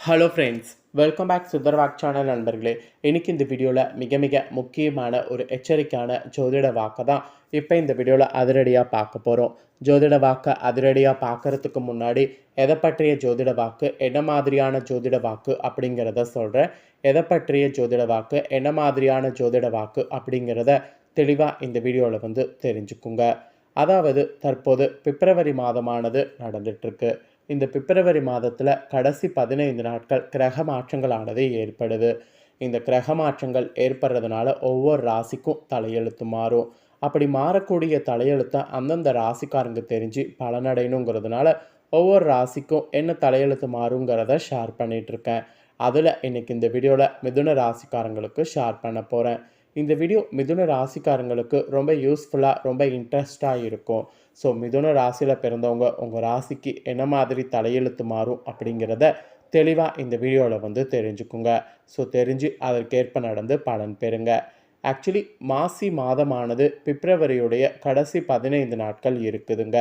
Hello friends welcome back சுந்தர்வாக் channel நண்பர்களே. இன்றைக்கி இந்த வீடியோவில் மிக மிக முக்கியமான ஒரு எச்சரிக்கையான ஜோதிட வாக்கை தான் இப்போ இந்த வீடியோவில் அதிரடியாக பார்க்க போகிறோம் ஜோதிட வாக்கை அதிரடியாக பார்க்கறதுக்கு முன்னாடி எதை பற்றிய ஜோதிட வாக்கு என்ன மாதிரியான ஜோதிட வாக்கு அப்படிங்கிறத சொல்கிறேன் எதை பற்றிய ஜோதிட வாக்கு என்ன மாதிரியான ஜோதிட வாக்கு அப்படிங்கிறத தெளிவாக இந்த வீடியோவில் வந்து தெரிஞ்சுக்குங்க. அதாவது தற்போது பிப்ரவரி மாதமானது நடந்துட்டுருக்கு இந்த பிப்ரவரி மாதத்தில் கடைசி பதினைந்து நாட்கள் கிரக மாற்றங்களானது ஏற்படுது. இந்த கிரக மாற்றங்கள் ஏற்படுறதுனால ஒவ்வொரு ராசிக்கும் தலையெழுத்து மாறும். அப்படி மாறக்கூடிய தலையெழுத்தை அந்தந்த ராசிக்காரங்க தெரிஞ்சு பலனடையணுங்கிறதுனால ஒவ்வொரு ராசிக்கும் என்ன தலையெழுத்து மாறுங்கிறத ஷேர் பண்ணிகிட்ருக்கேன் அதில் இன்றைக்கி இந்த வீடியோவில் மிதுன ராசிக்காரங்களுக்கு ஷேர் பண்ண போகிறேன் இந்த வீடியோ மிதுன ராசிக்காரங்களுக்கு ரொம்ப யூஸ்ஃபுல்லாக ரொம்ப இன்ட்ரெஸ்டாக இருக்கும். ஸோ மிதுன ராசியில் பிறந்தவங்க உங்கள் ராசிக்கு என்ன மாதிரி தலையெழுத்து மாறும் அப்படிங்கிறத தெளிவாக இந்த வீடியோவில் வந்து தெரிஞ்சுக்குங்க. ஸோ தெரிஞ்சு அதற்கேற்ப நடந்து பலன் பெறுங்க. ஆக்சுவலி மாசி மாதமானது பிப்ரவரியுடைய கடைசி பதினைந்து நாட்கள் இருக்குதுங்க.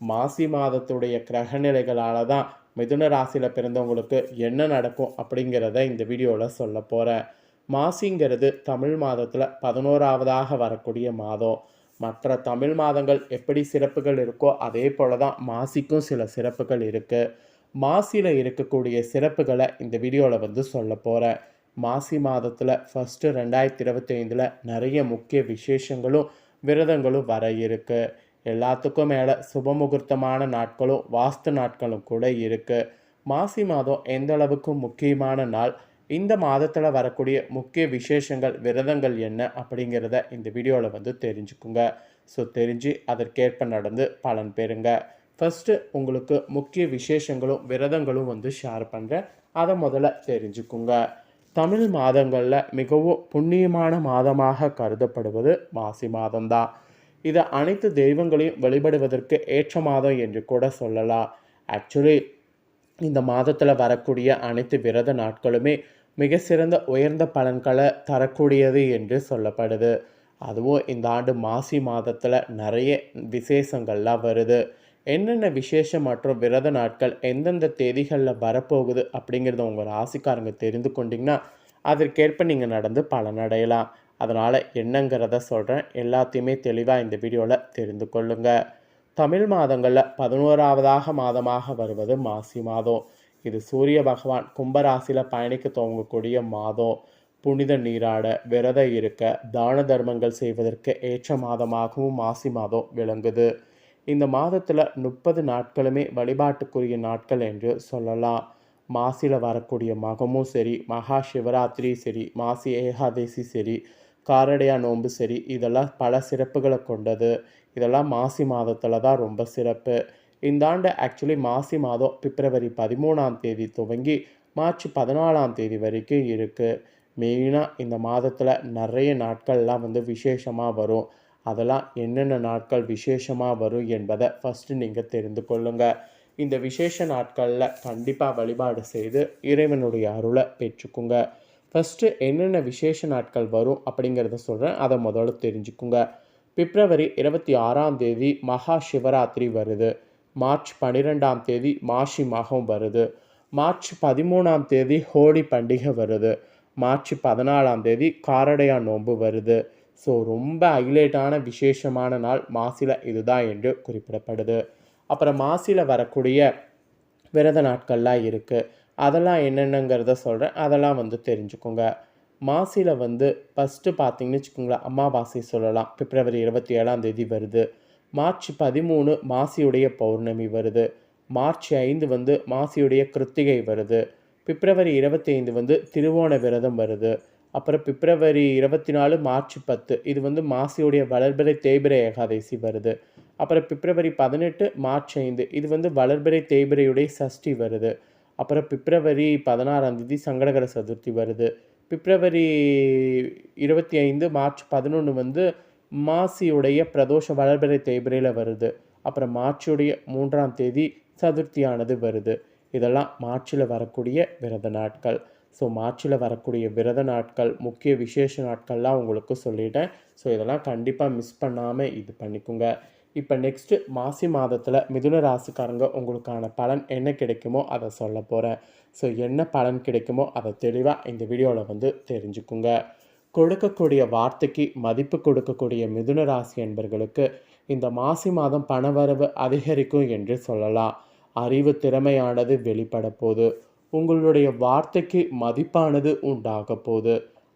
மாசி மாதத்துடைய கிரகநிலைகளால் தான் மிதுன ராசியில் பிறந்தவங்களுக்கு என்ன நடக்கும் அப்படிங்கிறத இந்த வீடியோவில் சொல்ல போகிறேன் மாசிங்கிறது தமிழ் மாதத்தில் பதினோராவதாக வரக்கூடிய மாதம். மற்ற தமிழ் மாதங்கள் எப்படி சிறப்புகள் இருக்கோ அதே போல தான் மாசிக்கும் சில சிறப்புகள் இருக்குது மாசியில் இருக்கக்கூடிய சிறப்புகளை இந்த வீடியோவில் வந்து சொல்ல போகிறேன் மாசி மாதத்தில் ஃபஸ்ட்டு ரெண்டாயிரத்தி இருபத்தி ஐந்தில் நிறைய முக்கிய விசேஷங்களும் விரதங்களும் வர இருக்குது எல்லாத்துக்கும் மேலே சுபமுகூர்த்தமான நாட்களும் வாஸ்து நாட்களும் கூட இருக்குது மாசி மாதம் எந்த அளவுக்கு முக்கியமான நாள்? இந்த மாதத்தில் வரக்கூடிய முக்கிய விசேஷங்கள் விரதங்கள் என்ன அப்படிங்கிறத இந்த வீடியோவில் வந்து தெரிஞ்சுக்குங்க. ஸோ தெரிஞ்சு அதற்கேற்ப நடந்து பலன் பெறுங்க. ஃபஸ்ட்டு உங்களுக்கு முக்கிய விசேஷங்களும் விரதங்களும் வந்து ஷேர் பண்ணுறேன் அதை முதல்ல தெரிஞ்சுக்குங்க. தமிழ் மாதங்களில் மிகவும் புண்ணியமான மாதமாக கருதப்படுவது மாசி மாதம்தான். இது அனைத்து தெய்வங்களையும் வழிபடுவதற்கு ஏற்ற மாதம் என்று கூட சொல்லலாம். ஆக்சுவலி இந்த மாதத்தில் வரக்கூடிய அனைத்து விரத நாட்களுமே மிக சிறந்த உயர்ந்த பலன்களை தரக்கூடியது என்று சொல்லப்படுது. அதுவும் இந்த ஆண்டு மாசி மாதத்தில் நிறைய விசேஷங்கள்லாம் வருது. என்னென்ன விசேஷம் மற்றும் விரத நாட்கள் எந்தெந்த தேதிகளில் வரப்போகுது அப்படிங்கிறத உங்கள் ராசிக்காரங்க தெரிந்து கொண்டிங்கன்னா அதற்கேற்ப நீங்கள் நடந்து பலனடையலாம் அதனால் என்னங்கிறத சொல்கிறேன் எல்லாத்தையுமே தெளிவாக இந்த வீடியோவில் தெரிந்து கொள்ளுங்கள் தமிழ் மாதங்களில் பதினோராவதாக மாதமாக வருவது மாசி மாதம். இது சூரிய பகவான் கும்பராசியில் பயணிக்க துவங்கக்கூடிய மாதம். புனித நீராட விரத இருக்க தான தர்மங்கள் செய்வதற்கு ஏற்ற மாதமாகவும் மாசி மாதம் விளங்குது. இந்த மாதத்தில் முப்பது நாட்களுமே வழிபாட்டுக்குரிய நாட்கள் என்று சொல்லலாம். மாசியில் வரக்கூடிய மகமும் சரி மகா சிவராத்திரி சரி மாசி ஏகாதசி சரி காரடையா நோன்பு சரி இதெல்லாம் பல சிறப்புகளை கொண்டது. இதெல்லாம் மாசி மாதத்தில் தான் ரொம்ப சிறப்பு. இந்த ஆண்டு ஆக்சுவலி மாசி மாதம் பிப்ரவரி பதிமூணாம் தேதி துவங்கி மார்ச் பதினாலாம் தேதி வரைக்கும் இருக்குது மெயினாக இந்த மாதத்தில் நிறைய நாட்கள்லாம் வந்து விசேஷமாக வரும். அதெல்லாம் என்னென்ன நாட்கள் விசேஷமாக வரும் என்பதை ஃபஸ்ட்டு நீங்கள் தெரிந்து கொள்ளுங்கள் இந்த விசேஷ நாட்களில் கண்டிப்பாக வழிபாடு செய்து இறைவனுடைய அருளை பெற்றுக்குங்க. ஃபஸ்ட்டு என்னென்ன விசேஷ நாட்கள் வரும் அப்படிங்கிறத சொல்கிறேன் அதை முதல்ல தெரிஞ்சுக்குங்க. பிப்ரவரி இருபத்தி ஆறாம் தேதி மகா சிவராத்திரி வருது. மார்ச் பன்னிரெண்டாம் தேதி மாசி மகம் வருது. மார்ச் பதிமூணாம் தேதி ஹோலி பண்டிகை வருது. மார்ச் பதினாலாம் தேதி காரடையா நோன்பு வருது. ஸோ ரொம்ப ஹைலைட்டான விசேஷமான நாள் மாசில இதுதான் என்று குறிப்பிடப்படுது. அப்புறம் மாசில வரக்கூடிய விரத நாட்கள்லாம் இருக்குது அதெல்லாம் என்னென்னங்கிறத சொல்கிறேன் அதெல்லாம் வந்து தெரிஞ்சுக்கோங்க. மாசியில் வந்து ஃபஸ்ட்டு பார்த்தீங்கன்னு வச்சுக்கோங்களேன் அமாவாசை சொல்லலாம். பிப்ரவரி இருபத்தி ஏழாம் தேதி வருது. மார்ச் பதிமூணு மாசியுடைய பௌர்ணமி வருது. மார்ச் ஐந்து வந்து மாசியுடைய கிருத்திகை வருது. பிப்ரவரி இருபத்தி ஐந்து வந்து திருவோண விரதம் வருது. அப்புறம் பிப்ரவரி இருபத்தி நாலு மார்ச் பத்து இது வந்து மாசியுடைய வளர்பிறை தேய்பிரை ஏகாதசி வருது. அப்புறம் பிப்ரவரி பதினெட்டு மார்ச் ஐந்து இது வந்து வளர்பிறை தேய்பிரையுடைய சஷ்டி வருது. அப்புறம் பிப்ரவரி பதினாறாம் தேதி சங்கடகர சதுர்த்தி வருது. பிப்ரவரி இருபத்தி ஐந்து மார்ச் பதினொன்று வந்து மாசியுடைய பிரதோஷ வளர்பிறை தேய்பிரையில் வருது. அப்புறம் மார்ச்சுடைய மூன்றாம் தேதி சதுர்த்தியானது வருது. இதெல்லாம் மார்ச்சில் வரக்கூடிய விரத நாட்கள். ஸோ மார்ச்சில் வரக்கூடிய விரத நாட்கள் முக்கிய விசேஷ நாட்கள்லாம் உங்களுக்கு சொல்லிட்டேன். ஸோ இதெல்லாம் கண்டிப்பாக மிஸ் பண்ணாமல் இது பண்ணிக்கோங்க. இப்போ நெக்ஸ்ட்டு மாசி மாதத்தில் மிதுன ராசிக்காரங்க உங்களுக்கான பலன் என்ன கிடைக்குமோ அதை சொல்ல போகிறேன் ஸோ என்ன பலன் கிடைக்குமோ அதை தெளிவாக இந்த வீடியோவில் வந்து தெரிஞ்சுக்குங்க. கொடுக்கக்கூடிய வார்த்தைக்கு மதிப்பு கொடுக்கக்கூடிய மிதுன ராசி என்பர்களுக்கு இந்த மாசி மாதம் பணவரவு அதிகரிக்கும் என்று சொல்லலாம். அறிவு திறமையானது வெளிப்பட போகுது உங்களுடைய வார்த்தைக்கு மதிப்பானது உண்டாக போகுது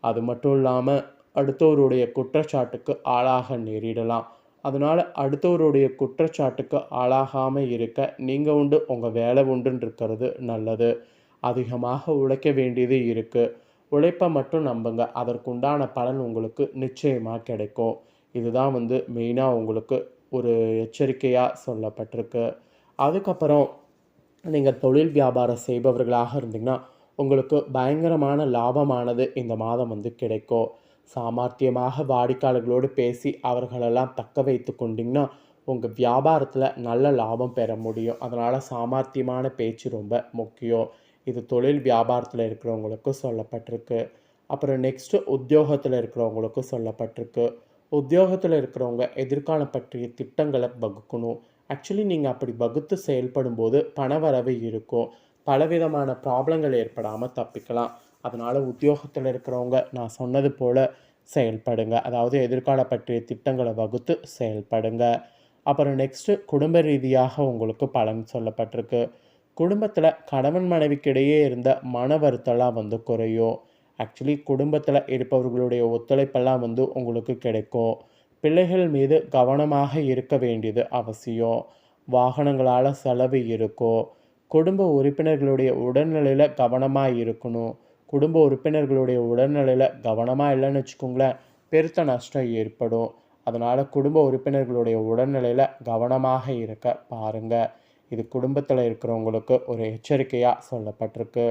அது மட்டும் இல்லாமல் அடுத்தவருடைய குற்றச்சாட்டுக்கு ஆளாக நேரிடலாம். அதனால் அடுத்தவருடைய குற்றச்சாட்டுக்கு ஆளாகாமல் இருக்க நீங்கள் உண்டு உங்கள் வேலை உண்டுன்னு இருக்கிறது நல்லது. அதிகமாக உழைக்க வேண்டியது இருக்குது உழைப்பை மட்டும் நம்புங்க. அதற்குண்டான பலன் உங்களுக்கு நிச்சயமாக கிடைக்கும். இதுதான் வந்து மெயினாக உங்களுக்கு ஒரு எச்சரிக்கையாக சொல்லப்பட்டிருக்கு. அதுக்கப்புறம் நீங்கள் தொழில் வியாபாரம் செய்பவர்களாக இருந்தீங்கன்னா உங்களுக்கு பயங்கரமான லாபமானது இந்த மாதம் வந்து கிடைக்கும். சாமர்த்தியமாக வாடிக்கையாளர்களோடு பேசி அவர்களெல்லாம் தக்க வைத்து கொண்டிங்கன்னா உங்கள் வியாபாரத்தில் நல்ல லாபம் பெற முடியும். அதனால் சாமர்த்தியமான பேச்சு ரொம்ப முக்கியம். இது தொழில் வியாபாரத்தில் இருக்கிறவங்களுக்கும் சொல்லப்பட்டிருக்கு. அப்புறம் நெக்ஸ்ட்டு உத்தியோகத்தில் இருக்கிறவங்களுக்கும் சொல்லப்பட்டிருக்கு. உத்தியோகத்தில் இருக்கிறவங்க எதிர்காலம் பற்றிய திட்டங்களை வகுக்கணும். ஆக்சுவலி நீங்கள் அப்படி வகுத்து செயல்படும் போது பணவரவு இருக்கும். பலவிதமான ப்ராப்ளங்கள் ஏற்படாமல் தப்பிக்கலாம். அதனால் உத்தியோகத்தில் இருக்கிறவங்க நான் சொன்னது போல் செயல்படுங்க. அதாவது எதிர்கால பற்றிய திட்டங்களை வகுத்து செயல்படுங்க. அப்புறம் நெக்ஸ்ட்டு குடும்ப ரீதியாக உங்களுக்கு பலன் சொல்லப்பட்டிருக்கு. குடும்பத்தில் கணவன் மனைவிக்கிடையே இருந்த மன வருத்தலாம் வந்து குறையும். ஆக்சுவலி குடும்பத்தில் இருப்பவர்களுடைய ஒத்துழைப்பெல்லாம் வந்து உங்களுக்கு கிடைக்கும். பிள்ளைகள் மீது கவனமாக இருக்க வேண்டியது அவசியம். வாகனங்களால் செலவு இருக்கும். குடும்ப உறுப்பினர்களுடைய உடல்நிலையில் கவனமாக இருக்கணும். குடும்ப உறுப்பினர்களுடைய உடல்நிலையில் கவனமாக இல்லைன்னு வச்சுக்கோங்களேன் பெருத்த நஷ்டம் ஏற்படும். அதனால் குடும்ப உறுப்பினர்களுடைய உடல்நிலையில் கவனமாக இருக்க பாருங்கள் இது குடும்பத்தில் இருக்கிறவங்களுக்கு ஒரு எச்சரிக்கையாக சொல்லப்பட்டிருக்கு.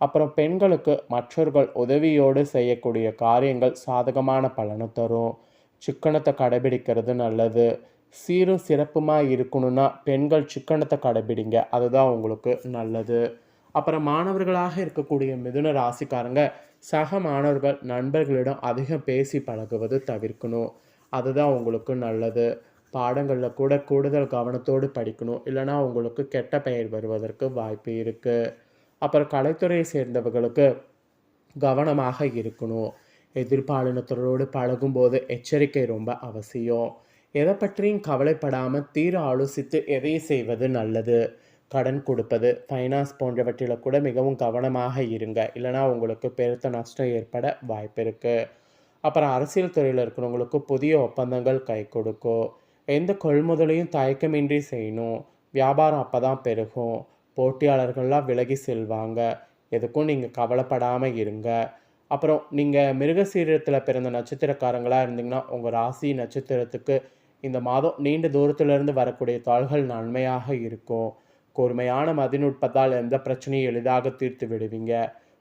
அப்புறம் பெண்களுக்கு மற்றவர்கள் உதவியோடு செய்யக்கூடிய காரியங்கள் சாதகமான பலனை தரும். சிக்கனத்தை கடைபிடிக்கிறது நல்லது. சீரும் சிறப்புமாக இருக்கணும்னா பெண்கள் சிக்கனத்தை கடைபிடிங்க. அதுதான் உங்களுக்கு நல்லது. அப்புறம் மாணவர்களாக இருக்கக்கூடிய மிதுன ராசிக்காரங்க சக மாணவர்கள் நண்பர்களிடம் அதிகம் பேசி பழகுவது தவிர்க்கணும். அதுதான் உங்களுக்கு நல்லது. பாடங்களில் கூட கூடுதல் கவனத்தோடு படிக்கணும். இல்லைனா உங்களுக்கு கெட்ட பெயர் வருவதற்கு வாய்ப்பு இருக்குது அப்புறம் கலைத்துறையை சேர்ந்தவர்களுக்கு கவனமாக இருக்கணும். எதிர்பாலினத்தரோடு பழகும்போது எச்சரிக்கை ரொம்ப அவசியம். எதை பற்றியும் கவலைப்படாமல் தீர ஆலோசித்து எதையும் செய்வது நல்லது. கடன் கொடுப்பது ஃபைனான்ஸ் போன்றவற்றில் கூட மிகவும் கவனமாக இருங்க. இல்லைனா உங்களுக்கு பெருத்த நஷ்டம் ஏற்பட வாய்ப்பு இருக்குது அப்புறம் அரசியல் துறையில் இருக்கிறவங்களுக்கு புதிய ஒப்பந்தங்கள் கை கொடுக்கும். எந்த கொள்முதலையும் தயக்கமின்றி செய்யணும். வியாபாரம் அப்போ தான் பெருகும். போட்டியாளர்கள்லாம் விலகி செல்வாங்க. எதுக்கும் நீங்கள் கவலைப்படாமல் இருங்க. அப்புறம் நீங்கள் மிருகசீரத்தில் பிறந்த நட்சத்திரக்காரங்களாக இருந்தீங்கன்னா உங்கள் ராசி நட்சத்திரத்துக்கு இந்த மாதம் நீண்ட தூரத்திலிருந்து வரக்கூடிய தாள்கள் நன்மையாக இருக்கும். கூர்மையான மதிநுட்பத்தால் எந்த பிரச்சனையும் எளிதாக தீர்த்து விடுவீங்க.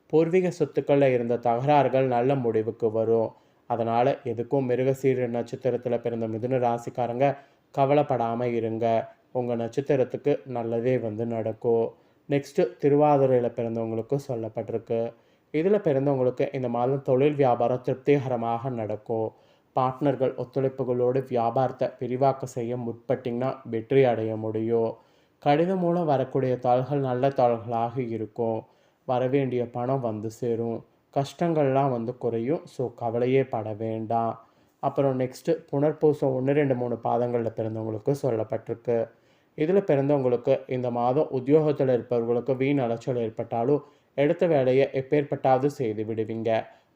பூர்வீக சொத்துக்களில் இருந்த தகராறுகள் நல்ல முடிவுக்கு வரும். அதனால் எதுக்கும் மிருகசீர நட்சத்திரத்தில் பிறந்த மிதுன ராசிக்காரங்க கவலைப்படாமல் இருங்க. உங்கள் நட்சத்திரத்துக்கு நல்லதே வந்து நடக்கும். நெக்ஸ்ட்டு திருவாதிரையில் பிறந்தவங்களுக்கு சொல்லப்பட்டிருக்கு. இதில் பிறந்தவங்களுக்கு இந்த மாதம் தொழில் வியாபாரம் திருப்திகரமாக நடக்கும். பார்ட்னர்கள் ஒத்துழைப்புகளோடு வியாபாரத்தை விரிவாக்க செய்ய முற்பட்டிங்கன்னா வெற்றி அடைய முடியும். கடிதம் மூலம் வரக்கூடிய தாள்கள் நல்ல தாள்களாக இருக்கும். வரவேண்டிய பணம் வந்து சேரும். கஷ்டங்கள்லாம் வந்து குறையும். ஸோ கவலையே பட வேண்டாம். அப்புறம் நெக்ஸ்ட்டு புனர்பூசம் ஒன்று ரெண்டு மூணு பாதங்களில் பிறந்தவங்களுக்கு சொல்லப்பட்டிருக்கு. இதில் பிறந்தவங்களுக்கு இந்த மாதம் உத்தியோகத்தில் இருப்பவர்களுக்கு வீண் அலைச்சல் ஏற்பட்டாலும் எடுத்த வேலையை எப்பேற்பட்டாவது செய்து விடுவீங்க.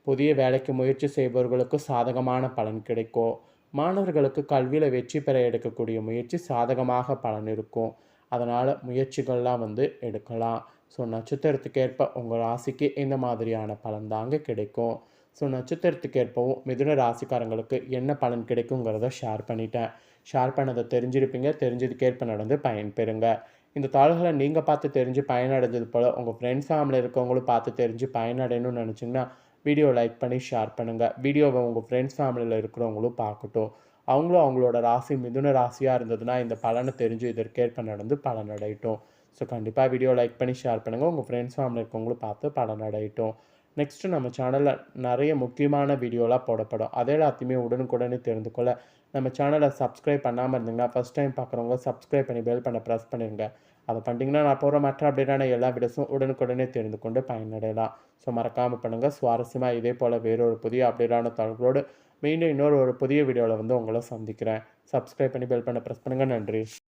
புதிய வேலைக்கு முயற்சி செய்பவர்களுக்கு சாதகமான பலன் கிடைக்கும். மாணவர்களுக்கு கல்வியில் வெற்றி பெற எடுக்கக்கூடிய முயற்சி சாதகமாக பலன் இருக்கும். அதனால் முயற்சிகள்லாம் வந்து எடுக்கலாம். ஸோ நட்சத்திரத்துக்கு ஏற்ப உங்கள் ராசிக்கு இந்த மாதிரியான பலன் தாங்க கிடைக்கும். ஸோ நட்சத்திரத்துக்கு ஏற்பவும் மிதுன ராசிக்காரங்களுக்கு என்ன பலன் கிடைக்குங்கிறத ஷேர் பண்ணிட்டேன். ஷேர் பண்ணதை தெரிஞ்சிருப்பீங்க. தெரிஞ்சதுக்கேற்ப நடந்து பயன்பெறுங்க இந்த தாள்களை நீங்கள் பார்த்து தெரிஞ்சு பயனடைஞ்சது போல் உங்கள் ஃப்ரெண்ட்ஸ் ஃபேமிலி இருக்கவங்களும் பார்த்து தெரிஞ்சு பயனடையணும்னு நினச்சிங்கன்னா வீடியோ லைக் பண்ணி ஷேர் பண்ணுங்கள் வீடியோவை உங்கள் ஃப்ரெண்ட்ஸ் ஃபேமிலியில் இருக்கிறவங்களும் பார்க்கட்டும். அவங்களும் அவங்களோட ராசி மிதுன ராசியாக இருந்ததுன்னா இந்த பலனை தெரிஞ்சு இதற்கேற்ப நடந்து பலனடையட்டும். ஸோ கண்டிப்பாக வீடியோ லைக் பண்ணி ஷேர் பண்ணுங்கள் உங்கள் ஃப்ரெண்ட்ஸ் ஃபேமிலி இருக்கவங்களும் பார்த்து பலனடையட்டும் நெக்ஸ்ட்டு நம்ம சேனலில் நிறைய முக்கியமான வீடியோலாம் போடப்படும். அதே எல்லாத்தையுமே உடனுக்குடனே தெரிந்து கொள்ள நம்ம சேனலை சப்ஸ்கிரைப் பண்ணாமல் இருந்தீங்கன்னா ஃபஸ்ட் டைம் பார்க்குறவங்க சப்ஸ்கிரைப் பண்ணி பெல் பண்ண ப்ரெஸ் பண்ணிடுங்க அதை பண்ணிட்டீங்கன்னா நான் போகிற மற்ற அப்படின்னா எல்லா வீடியோஸும் உடனுக்குடனே தெரிந்து கொண்டு பயனடையலாம். ஸோ மறக்காமல் பண்ணுங்கள் சுவாரஸ்யமாக இதே போல் வேறொரு புதிய அப்டேட்டான தகவலோடு மீண்டும் இன்னொரு ஒரு புதிய வீடியோவில் வந்து உங்களை சந்திக்கிறேன். சப்ஸ்கிரைப் பண்ணி பெல் பண்ண ப்ரெஸ் பண்ணுங்கள் நன்றி.